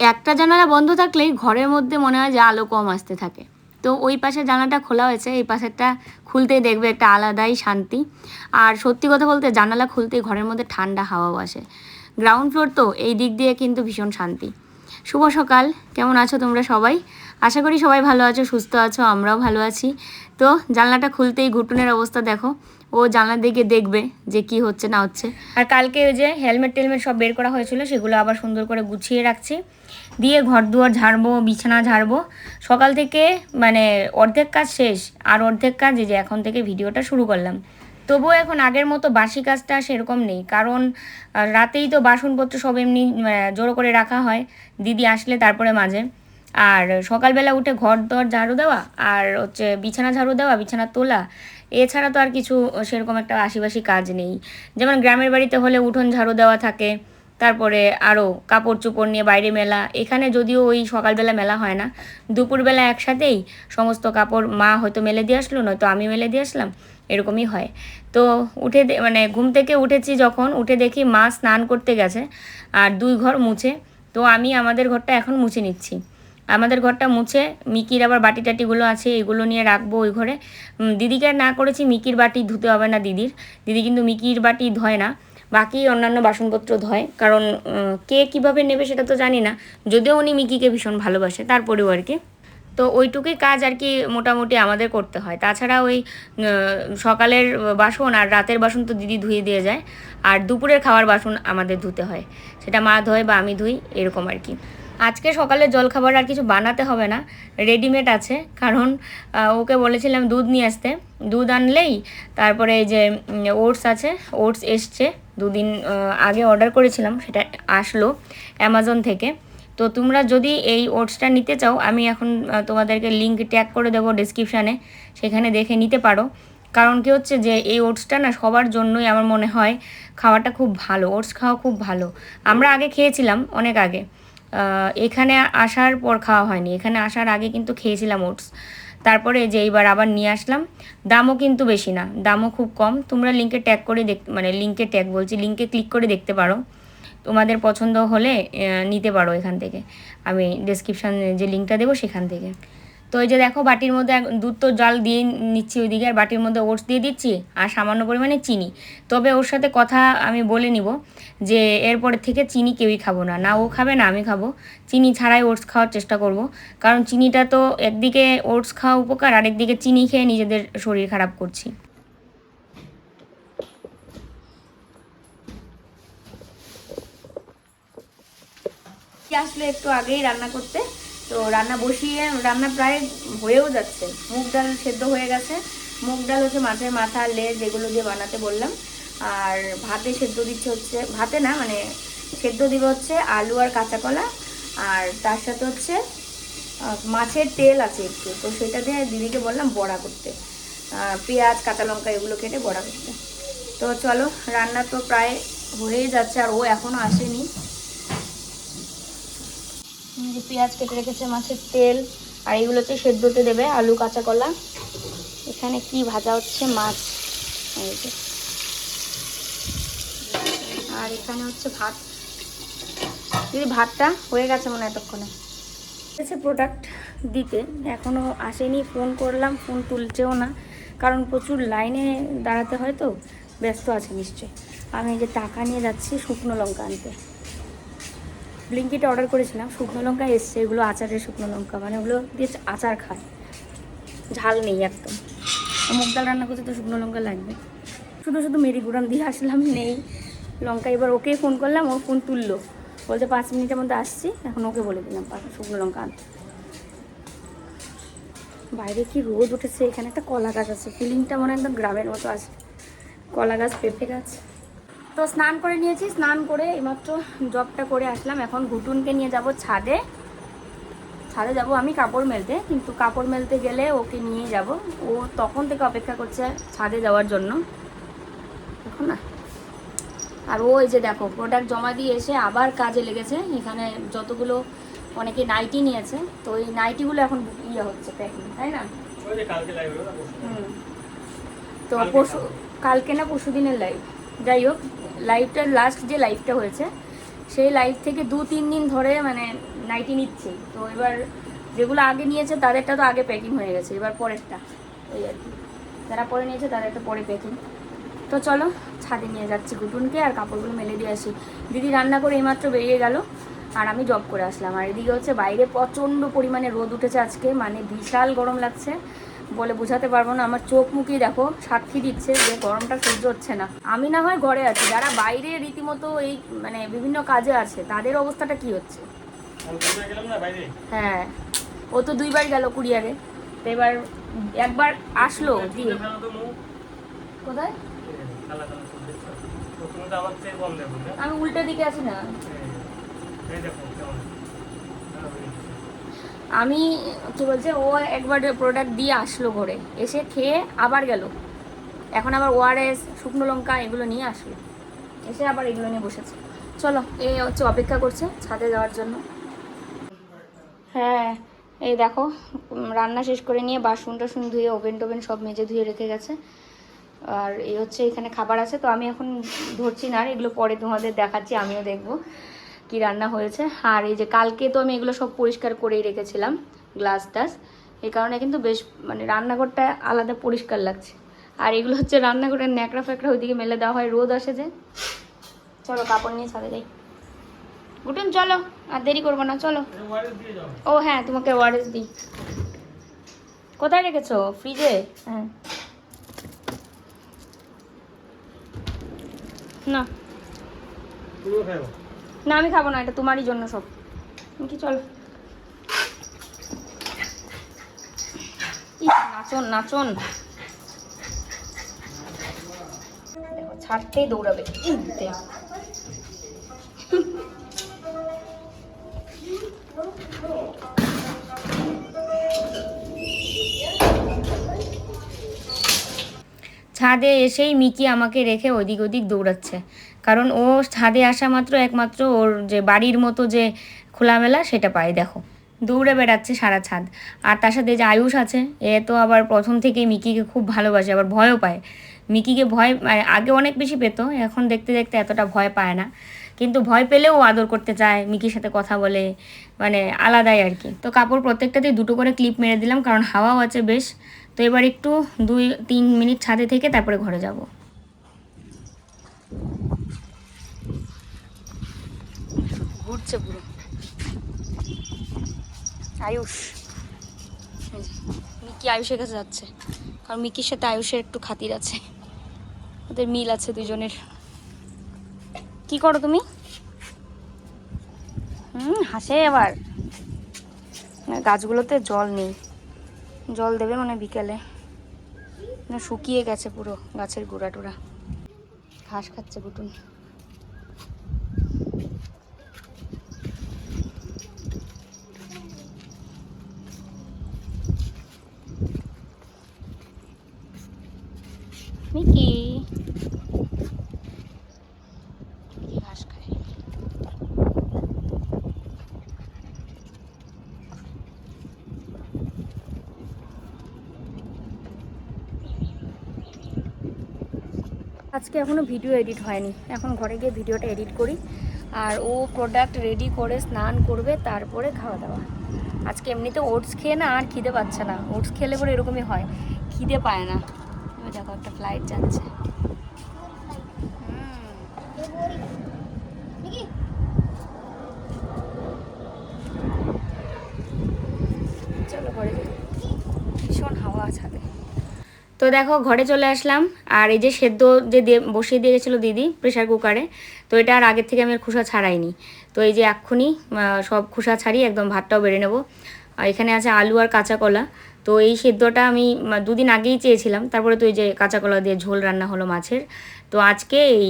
একটা জানালা বন্ধ থাকলেই ঘরের মধ্যে মনে হয় যে আলো কম আসতে থাকে। তো ওই পাশে জানালাটা খোলা হয়েছে, এই পাশেরটা খুলতেই দেখবে একটা আলাদাই শান্তি। আর সত্যি কথা বলতে জানালা খুলতেই ঘরের মধ্যে ঠান্ডা হাওয়াও আসে। গ্রাউন্ড ফ্লোর তো এই দিক দিয়ে কিন্তু ভীষণ শান্তি। শুভ সকাল, কেমন আছো তোমরা সবাই? আশা করি সবাই ভালো আছো, সুস্থ আছো, আমরাও ভালো আছি। তো জানলাটা খুলতেই ঘুটুনের অবস্থা দেখো। ও জানলার দিকে দেখবে যে কি হচ্ছে, না হচ্ছে। আর কালকে ওই যে হেলমেট টেলমেট সব বের করা হয়েছিল, সেগুলো আবার সুন্দর করে গুছিয়ে রাখছি। দিয়ে ঘর দুয়ার ঝাড়বো, বিছানা ঝাড়বো। সকাল থেকে মানে অর্ধেক কাজ শেষ, আর অর্ধেক কাজ যে এখন থেকে ভিডিওটা শুরু করলাম। তবুও এখন আগের মতো বাসি কাজটা সেরকম নেই, কারণ রাতেই তো বাসনপত্র সব এমনি জড়ো করে রাখা হয়, দিদি আসলে তারপরে মাঝে। আর সকালবেলা উঠে ঘর দর ঝাড়ু দেওয়া, আর হচ্ছে বিছানা ঝাড়ু দেওয়া, বিছানা তোলা এছাড়া তো আর কিছু সেরকম একটা আশিবাসী কাজ নেই। যেমন গ্রামের বাড়িতে হলে উঠোন ঝাড়ু দেওয়া থাকে, তারপরে আরও কাপড় চোপড় নিয়ে বাইরে মেলা। এখানে যদিও ওই সকালবেলা মেলা হয় না, দুপুরবেলা একসাথেই সমস্ত কাপড় মা হয়তো মেলে দিয়ে আসলো, নয়তো আমি মেলে দিয়ে আসলাম, এরকমই হয়। তো উঠে মানে ঘুম থেকে উঠেছি যখন, উঠে দেখি মা স্নান করতে গেছে আর দুই ঘর মুছে। তো আমি আমাদের ঘরটা এখন মুছে নিচ্ছি। আমাদের ঘরটা মুছে, মিকির আবার বাটি টাটিগুলো আছে, এগুলো নিয়ে রাখব ওই ঘরে। দিদিকে না করেছি মিকির বাটি ধুতে হবে না দিদির। দিদি কিন্তু মিকির বাটি ধয় না, বাকি অন্যান্য বাসনপত্র ধয়। কারণ কে কীভাবে নেবে সেটা তো জানি না। যদিও উনি মিকিকে ভীষণ ভালোবাসে, তারপরেও আর কি। তো ওইটুকুই কাজ আর কি মোটামুটি আমাদের করতে হয়। তাছাড়া ওই সকালের বাসন আর রাতের বাসন তো দিদি ধুয়ে দিয়ে যায়। আর দুপুরের খাওয়ার বাসন আমাদের ধুতে হয়। সেটা মা ধোয় বা আমি ধুই, এরকম আর কি। আজকে সকালে জলখাবার আর কিছু বানাতে হবে না রেডিমেড আছে, কারণ ওকে বলেছিলাম দুধ নিয়ে আসতে। দুধ আনলেই তারপরে এই যে ওটস আছে, ওটস এসছে, দুদিন আগে অর্ডার করেছিলাম, সেটা আসলো অ্যামাজন থেকে। তো তোমরা যদি এই ওটসটা নিতে চাও, আমি এখন তোমাদেরকে লিঙ্ক ট্যাগ করে দেবো ডিসক্রিপশানে সেখানে দেখে নিতে পারো। কারণ কি হচ্ছে যে, এই ওটসটা না সবার জন্যই আমার মনে হয় খাওয়াটা খুব ভালো, ওটস খাওয়া খুব ভালো। আমরা আগে খেয়েছিলাম অনেক আগে। এখানে আসার পর খাওয়া হয়নি। এখানে আসার আগে কিন্তু খেয়েছিলাম ওটস। তারপরে যে এইবার আবার নিয়ে আসলাম, দামও কিন্তু বেশি না, দামও খুব কম। তোমরা লিঙ্কে ট্যাগ করে দেখ মানে লিঙ্কে ট্যাগ বলছি লিঙ্কে ক্লিক করে দেখতে পারো। তোমাদের পছন্দ হলে নিতে পারো এখান থেকে। আমি ডেসক্রিপশানে যে লিঙ্কটা দেবো সেখান থেকে। তো এই যে দেখো বাটির মধ্যে দুধ তো জল দিয়ে নিচ্ছি ওইদিকে, আর বাটির মধ্যে ওটস দিয়ে দিচ্ছি আর সামান্য পরিমাণে চিনি। তবে ওর সাথে কথা আমি বলে নিব যে এরপরের থেকে চিনি কেউই খাব না। না ও খাবে, না আমি খাব। চিনি ছাড়াই ওটস খাওয়ার চেষ্টা করব। কারণ চিনিটা তো একদিকে ওটস খাওয়া উপকার আর একদিকে চিনি খেয়ে নিজেদের শরীর খারাপ করছি। আসলে একটু আগেই রান্না করতে? তো রান্না বসিয়ে, রান্না প্রায় হয়েও যাচ্ছে। মুগ ডাল সেদ্ধ হয়ে গেছে। মুগ ডাল হচ্ছে মাছের মাথা, লেজ এগুলো দিয়ে বানাতে বললাম। আর ভাতে সেদ্ধ দিচ্ছে হচ্ছে, ভাতে না মানে সেদ্ধ দিবে হচ্ছে আলু আর কাঁচা কলা। আর তার সাথে হচ্ছে মাছের তেল আছে একটু। তো সেটা দিয়ে দিদিকে বললাম বড়া করতে। পেঁয়াজ, কাঁচা লঙ্কা এগুলো কেটে বড়া করতে। তো চলো, রান্না তো প্রায় হয়েই যাচ্ছে আর ও এখনও আসেনি। যে পেঁয়াজ কেটে রেখেছে, মাছের তেল, আর এগুলো হচ্ছে সেদ্ধতে দেবে আলু, কাঁচা কলা। এখানে কি ভাজা হচ্ছে? মাছ। আর এখানে হচ্ছে ভাত। দিদি, ভাতটা হয়ে গেছে মনে এতক্ষণে। এসে প্রোডাক্ট দিতে। এখনও আসেনি ফোন করলাম ফোন তুলছেও না। কারণ প্রচুর লাইনে দাঁড়াতে হয় তো, ব্যস্ত আছে নিশ্চয়ই। আমি যে টাকা নিয়ে যাচ্ছি শুকনো লঙ্কা আনতে। ব্লিঙ্কিটে অর্ডার করেছিলাম, শুকনো লঙ্কা এসছে, এগুলো আচারের শুকনো লঙ্কা মানে ওগুলো দিয়ে আচার খায়। ঝাল নেই একদম। মুগ ডাল রান্না করতে তো শুকনো লঙ্কা লাগবে। শুধু শুধু মেরি গুড়াম দিয়ে আসলাম, নেই। লঙ্কা এবার ওকে ফোন করলাম, ও ফোন তুললো। বলছে, পাঁচ মিনিটের মধ্যে আসছি, এখন ওকে বলে দিলাম শুকনো লঙ্কা আনতে। বাইরে কি রোদ উঠেছে, এখানে একটা কলা গাছ আছে ফিলিংটা মনে একদম গ্রামের মতো আছে। কলা গাছ পেঁপে গাছ। তো স্নান করে নিয়েছি স্নান করে এইমাত্র জবটা করে আসলাম। এখন ঘুটুনকে নিয়ে যাব ছাদে। ছাদে যাব আমি কাপড় মেলতে কিন্তু কাপড় মেলতে গেলে ওকে নিয়ে যাব। ও তখন থেকে অপেক্ষা করছে ছাদে যাওয়ার জন্য। এখন না। আর ও এই যে দেখো প্রোডাক্ট জমা দিয়ে এসে আবার কাজে লেগেছে। এখানে যতগুলো অনেকে নাইটি নিয়েছে তো এই নাইটিগুলো এখন ইয়ে হচ্ছে প্যাকিং তাই না? হুম। তো পরশু কালকে না পরশু দিনের লাইভ যাই হোক লাইভটার লাস্ট যে লাইভটা হয়েছে, সেই লাইফ থেকে দু তিন দিন ধরে মানে নাইটি নিচ্ছে। তো এবার যেগুলো আগে নিয়েছে, তাদেরটা তো আগে প্যাকিং হয়ে গেছে। এবার পরেরটা, এই আর কি। যারা পরে নিয়েছে তাদেরটা পরে প্যাকিং তো চলো, ছাদে নিয়ে যাচ্ছি গুটুনকে আর কাপড়গুলো মেলে দিয়ে আসি। দিদি রান্না করে এইমাত্র বেরিয়ে গেল, আর আমি জব করে আসলাম। আর এদিকে হচ্ছে বাইরে প্রচণ্ড পরিমাণে রোদ উঠেছে আজকে মানে বিশাল গরম লাগছে। বলে বোঝাতে পারব না। আমার চোখ মুখই দেখো, সাক্ষী দিচ্ছে যে গরমটা সহ্য হচ্ছে না। আমি না হয় ঘরে আছি। যারা বাইরে রীতিমতো এই মানে বিভিন্ন কাজে আছে, তাদের অবস্থাটা কি হচ্ছে? হ্যাঁ। ও তো দুইবার গেল কুরিয়ারে তো এবার একবার আসলো কোথায়? আমি উল্টো দিকে আছি না। আমি, কি বলছে, ও একবার প্রোডাক্ট দিয়ে আসলো ঘরে। এসে খেয়ে আবার গেল। এখন আবার ওআরএস শুকনো লঙ্কা, এগুলো নিয়ে আসলো। এসে আবার এগুলো নিয়ে বসেছে। চলো এই হচ্ছে অপেক্ষা করছে ছাদে যাওয়ার জন্য। হ্যাঁ এই দেখো রান্না শেষ করে নিয়ে বাসন টাসন ধুয়ে ওভেন টোভেন সব মেজে ধুয়ে রেখে গেছে। আর এই হচ্ছে এখানে খাবার আছে, তো আমি এখন ধরছি না এগুলো পরে তোমাদের দেখাচ্ছি, আমিও দেখব। কি রান্না হয়েছে। আর এই যে কালকে তো আমি এগুলো সব পরিষ্কার করেই রেখেছিলাম গ্লাস টাস। এই কারণে কিন্তু বেশ মানে রান্নাঘরটা আলাদা পরিষ্কার লাগছে। আর এগুলো হচ্ছে রান্নাঘরের ন্যাকড়া ফ্যাকড়া ওইদিকে মেলে দেওয়া হয়, রোদ আসে যে। চলো কাপড় নিয়ে ছাদে যাই। গুটুন চলো। আর দেরি করব না, চলো। ও হ্যাঁ তোমাকে ওয়ারেস দিই। কোথায় রেখেছো? ফ্রিজে? হ্যাঁ। না। না, আমি খাব না, এটা তোমারই জন্য সব। কি চলো। নাচন নাচন। ছাড়তেই দৌড়াবে। ছাদে এসেই মিকি আমাকে রেখে ওদিক ওদিক দৌড়াচ্ছে। কারণ ও ছাদে আসা মাত্র একমাত্র ওর যে বাড়ির মতো যে খোলামেলা সেটা পায়, দেখো। দৌড়ে বেড়াচ্ছে সারা ছাদ। আর তার সাথে যে আয়ুষ আছে, এ তো আবার প্রথম থেকেই মিকিকে খুব ভালোবাসে, আবার ভয়ও পায়। মিকিকে ভয় মানে আগে অনেক বেশি পেতো, এখন দেখতে দেখতে এতটা ভয় পায় না। কিন্তু ভয় পেলেও আদর করতে চায়, মিকির সাথে কথা বলে মানে আলাদাই আর কি। তো কাপড় প্রত্যেকটাতেই দুটো করে ক্লিপ মেরে দিলাম, কারণ হাওয়াও আছে বেশ। তো এবার একটু দুই, তিন মিনিট ছাদে থেকে তারপরে ঘরে যাব। ঘুরছে পুরো। আয়ুষ। মিকি আয়ুষের কাছে যাচ্ছে। কারণ মিকির সাথে আয়ুষের একটু খাতির আছে। ওদের মিল আছে দুজনের। কি করো তুমি? হুম, হাসে আবার গাছগুলোতে জল নেই। জল দেবে মানে বিকেলে। শুকিয়ে গেছে পুরো গাছের গোড়া টোড়া ঘাস খাচ্ছে বুটুন মিকি মিকি ঘাস খায় আজকে এখনও ভিডিও এডিট হয়নি। এখন ঘরে গিয়ে ভিডিওটা এডিট করি। আর ও প্রোডাক্ট রেডি করে স্নান করবে, তারপরে খাওয়া দাওয়া আজকে এমনিতে ওটস খেয়ে না আর খিদে পাচ্ছে না। ওটস খেলে পরে এরকমই হয়। খিদে পায় না। দেখো একটা ফ্লাইট যাচ্ছে। চলো ঘরে ভীষণ হাওয়া ছাদে। তো দেখো, ঘরে চলে আসলাম। আর এই যে সেদ্ধ যে দিয়ে বসিয়ে দিয়ে গেছিল দিদি প্রেশার কুকারে, তো এটা আর আগের থেকে আমি আর খোসা ছাড়াইনি। তো এই যে এক্ষুনি সব খোসা ছাড়িয়ে একদম ভাতটাও বেড়ে নেব। আর এখানে আছে আলু আর কাঁচা কলা। তো এই সেদ্ধটা আমি দুদিন আগেই চেয়েছিলাম। তারপরে তো এই যে কাঁচা কলা দিয়ে ঝোল রান্না হলো মাছের। তো আজকে এই,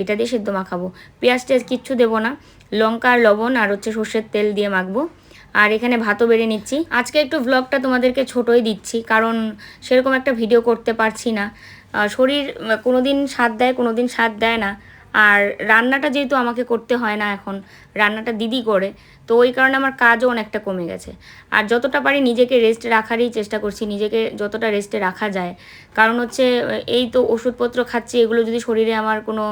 এটা দিয়ে সেদ্ধ মাখাবো। পেঁয়াজ টেয়াজ কিচ্ছু দেবো না। লঙ্কা আর লবণ আর হচ্ছে সর্ষের তেল দিয়ে মাখবো। আর এখানে ভাতও বেড়ে নিচ্ছি। আজকে একটু ব্লগটা তোমাদেরকে ছোটই দিচ্ছি, কারণ সেরকম একটা ভিডিও করতে পারছি না। শরীর কোনো দিন স্বাদ দেয় কোনো দিন স্বাদ দেয় না। আর রান্নাটা যেহেতু আমাকে করতে হয় না এখন, রান্নাটা দিদি করে, তো ওই কারণে আমার কাজও অনেকটা কমে গেছে। আর যতটা পারি নিজেকে রেস্ট রাখারই চেষ্টা করছি, নিজেকে যতটা রেস্টে রাখা যায়। কারণ হচ্ছে, এই তো ওষুধপত্র খাচ্ছি, এগুলো যদি শরীরে আমার কোনো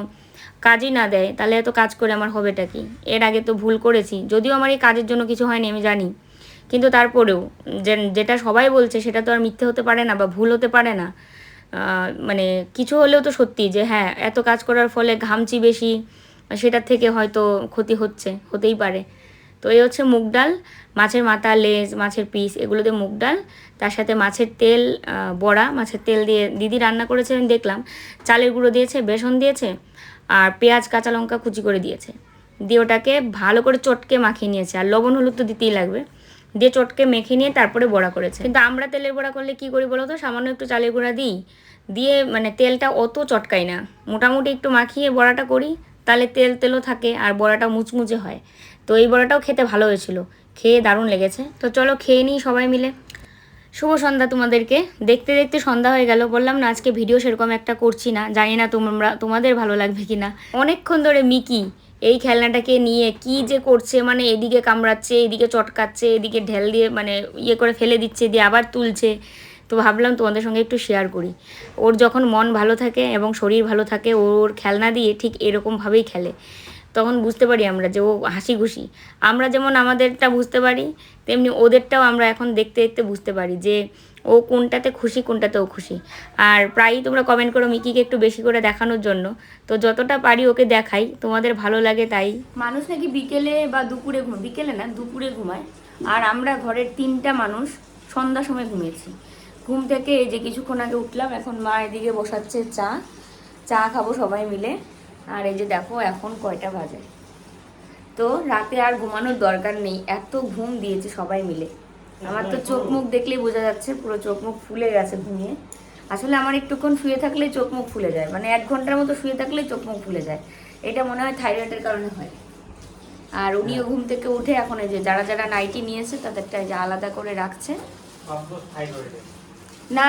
কাজই না দেয়, তাহলে এত কাজ করে আমার হবেটা কি? এর আগে তো ভুল করেছি, যদিও আমার এই কাজের জন্য কিছু হয়নি, আমি জানি। কিন্তু তারপরেও যেটা সবাই বলছে, সেটা তো আর মিথ্যে হতে পারে না বা ভুল হতে পারে না। মানে কিছু হলেও তো সত্যি যে হ্যাঁ এত কাজ করার ফলে ঘামচি বেশি, সেটার থেকে হয়তো ক্ষতি হচ্ছে, হতেই পারে। তো এই হচ্ছে মুগ ডাল, মাছের মাথা, লেজ, মাছের পিস, এগুলোতে মুগ ডাল, তার সাথে মাছের তেল বড়া, মাছের তেল দিয়ে দিদি রান্না করেছে, আমি দেখলাম। চালের গুঁড়ো দিয়েছে, বেসন দিয়েছে আর পেঁয়াজ, কাঁচা লঙ্কা কুচি করে দিয়েছে। দিয়ে ওটাকে ভালো করে চটকে মাখিয়ে নিয়েছে। আর লবণ, হলুদ তো দিতেই লাগবে। দিয়ে চটকে মেখে নিয়ে তারপরে বড়া করেছে। কিন্তু আমরা তেলের বড়া করলে কি করি বলো তো সামান্য একটু চালের গুঁড়া দিই। দিয়ে মানে তেলটা অত চটকাই না। মোটামুটি একটু মাখিয়ে বড়াটা করি, তাহলে তেল তেলও থাকে আর বড়াটা মুচমুচে হয়। তো এই বড়াটাও খেতে ভালো হয়েছিল। খেয়ে দারুণ লেগেছে। তো চলো খেয়ে নিই সবাই মিলে। শুভ সন্ধ্যা তোমাদেরকে। দেখতে দেখতে সন্ধ্যা হয়ে গেল। বললাম না, আজকে ভিডিও সেরকম একটা করছি না। জানি না তোমরা, তোমাদের ভালো লাগবে কি না অনেকক্ষণ ধরে মিকি এই খেলনাটাকে নিয়ে কি যে করছে মানে এদিকে কামড়াচ্ছে, এদিকে চটকাচ্ছে, এদিকে ঢেল দিয়ে মানে ইয়ে করে ফেলে দিচ্ছে, দিয়ে আবার তুলছে। তো ভাবলাম তোমাদের সঙ্গে একটু শেয়ার করি। ওর যখন মন ভালো থাকে এবং শরীর ভালো থাকে, ওর খেলনা দিয়ে ঠিক এরকমভাবেই খেলে। তখন বুঝতে পারি আমরা যে ও হাসি খুশি আমরা যেমন আমাদেরটা বুঝতে পারি, তেমনি ওদেরটাও আমরা এখন দেখতে দেখতে বুঝতে পারি যে ও কোনটাতে খুশি কোনটাতে ও খুশি। আর প্রায়ই তোমরা কমেন্ট করো মিকিকে একটু বেশি করে দেখানোর জন্য। তো যতটা পারি ওকে দেখাই, তোমাদের ভালো লাগে তাই। মানুষ নাকি বিকেলে বা দুপুরে ঘুম, বিকেলে না, দুপুরে ঘুমায়। আর আমরা ঘরের তিনটা মানুষ সন্ধ্যা সময় ঘুমিয়েছি। ঘুম থেকে এই যে কিছুক্ষণ আগে উঠলাম, এখন মা এদিকে বসাচ্ছে চা। চা খাব সবাই মিলে। আর এই যে দেখো এখন কয়টা বাজে? তো রাতে আর ঘুমানোর দরকার নেই এত ঘুম দিয়েছে সবাই মিলে। আমার তো চোখ মুখ দেখলেই বোঝা যাচ্ছে পুরো চোখ মুখ ফুলে গেছে ঘুমিয়ে। আসলে আমার একটুক্ষণ শুয়ে থাকলেই চোখ মুখ ফুলে যায় মানে এক ঘণ্টার মতো শুয়ে থাকলেই চোখ মুখ ফুলে যায়। এটা মনে হয় থাইরয়েডের কারণে হয়। আর উনিও ঘুম থেকে উঠে এখন এই যে যারা যারা নাইটি নিয়েছে তাদেরটা এই যে আলাদা করে রাখছে। না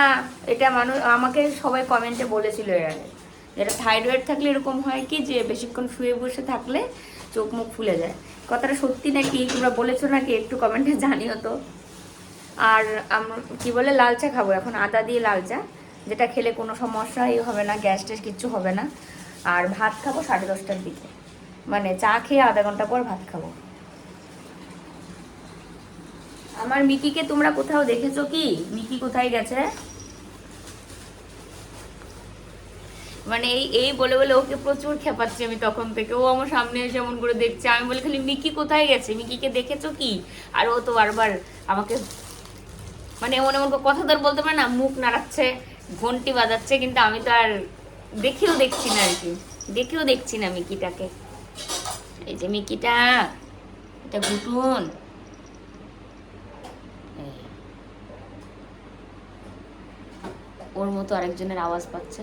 এটা মানুষ আমাকে সবাই কমেন্টে বলেছিল এর আগে। যেটা থাইরয়েড থাকলে এরকম হয় কি যে বেশিক্ষণ শুয়ে বসে থাকলে চোখ মুখ ফুলে যায়। কথাটা সত্যি নাকি? তোমরা বলেছ নাকি? একটু কমেন্টে জানিও তো। আর আমরা কি বলে, লাল চা খাব। এখন আদা দিয়ে লাল চা, যেটা খেলে কোনো সমস্যাই হবে না, গ্যাস ট্যাস কিচ্ছু হবে না। আর ভাত খাব সাড়ে দশটার দিকে। মানে চা খেয়ে আধা ঘণ্টা পর ভাত খাব। আমার মিকিকে তোমরা কোথাও দেখেছ কি? মিকি কোথায় গেছে? মানে এই এই বলে বলে ওকে প্রচুর খেপাচ্ছি আমি তখন থেকে। ও আমার সামনে এসে এমন করে দেখছে। আমি বলি, খালি মিকি কোথায় গেছে? মিকিকে দেখেছ কি? আর ও তো বারবার আমাকে মানে এমন এমন কথা তো বলতে পারে না, মুখ নাড়াচ্ছে, ঘন্টি বাজাচ্ছে, কিন্তু আমি তো আর দেখেও দেখছি না আর কি। দেখেও দেখছি না মিকিটাকে। এই যে মিকিটা, এটা ঘুটুন ওর মতো আরেকজনের আওয়াজ পাচ্ছে।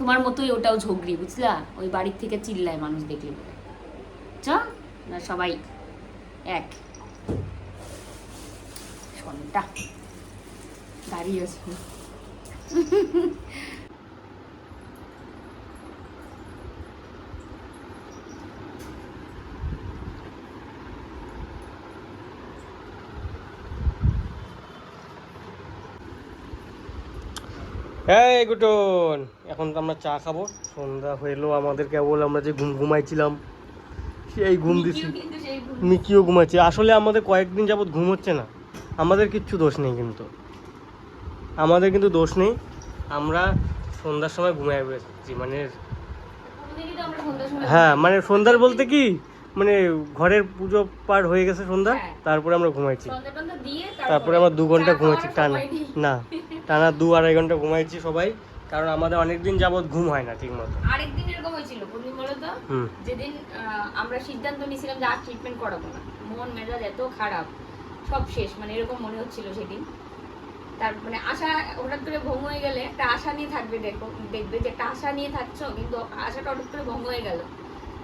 তোমার মতোই ওটাও ঝগড়ি, বুঝলা? ওই বাড়ির থেকে চিল্লায় মানুষ দেখলে বলে। চ না সবাই এক। সন্টা দাঁড়িয়ে আছে। হ্যাঁ গুটন। এখন তো আমরা চা খাব। সন্ধ্যা হইল আমাদের কেবল আমরা যে ঘুম ঘুমাইছিলাম সেই ঘুম দিছি। মিকিও ঘুমাচ্ছে। আসলে আমাদের কয়েকদিন যাবত ঘুম হচ্ছে না। আমাদের কিচ্ছু দোষ নেই কিন্তু। আমাদের কিন্তু দোষ নেই। আমরা সন্ধ্যার সময় ঘুমাই বেরোচ্ছি মানে হ্যাঁ মানে সন্ধ্যার বলতে কি? মানে ঘরের পুজো পার হয়ে গেছে সন্ধ্যা হ্যাঁ। তারপরে আমরা ঘুমাইছি। তারপরে আমরা দু ঘণ্টা ঘুমাইছি টানা। না টানা দু আড়াই ঘণ্টা ঘুমাইছি সবাই কারণ আমাদের অনেক দিন যাবত ঘুম হয় না ঠিক মতো আরেকদিন এরকম হয়েছিল কোনদিন বলো তো যেদিন আমরা সিদ্ধান্ত নিয়েছিলাম যে আর ট্রিটমেন্ট করাবো না। মন মেজাজ এত খারাপ সব শেষ মানে এরকম মনে হচ্ছিল সেদিন। তার মানে আশা হঠাৎ করে ভঙ্গ হয়ে গেলে একটা আশা নিয়ে থাকবে দেখো দেখবে যে একটা আশা নিয়ে থাকছো কিন্তু আশাটা হঠাৎ করে ভঙ্গ হয়ে গেল।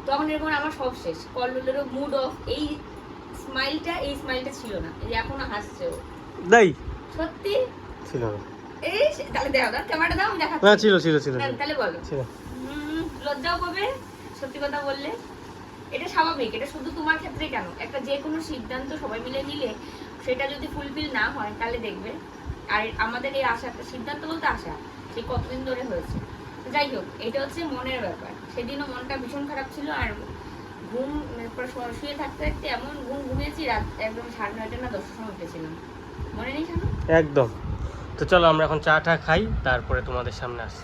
তখন এরকম আমার সব শেষ। কল্লোলেরও মুড অফ এই স্মাইলটা এই স্মাইলটা ছিল না। এই এখনও হাসছে ও। দাই। সত্যি? ছিল না। এই তাহলে দেখো দাও ক্যামেরাটা দাও আমি দেখাচ্ছি। ছিল ছিল ছিল ছিল। তাহলে বলো। ছিল। লজ্জাও পাবে সত্যি কথা বললে। এটা স্বাভাবিক এটা শুধু তোমার ক্ষেত্রে কেন? একটা যে কোনো সিদ্ধান্ত সবাই মিলে নিলে সেটা যদি ফুলফিল না হয় তাহলে দেখবে। আর আমাদের এই আশাটা সিদ্ধান্ত বলতে আশা সেই কতদিন ধরে হয়েছে। যাই হোক এটা হচ্ছে মনের ব্যাপার। সেদিনও মনটা ভীষণ খারাপ ছিল আর ঘুম শুয়ে থাকতে থাকতে এমন ঘুম ঘুমিয়েছি রাত একদম সাড়ে নয়টা না দশটার সময় উঠেছিলাম। মনে নেই একদম। তো চলো আমরা এখন চা টা খাই, তারপরে তোমাদের সামনে আসি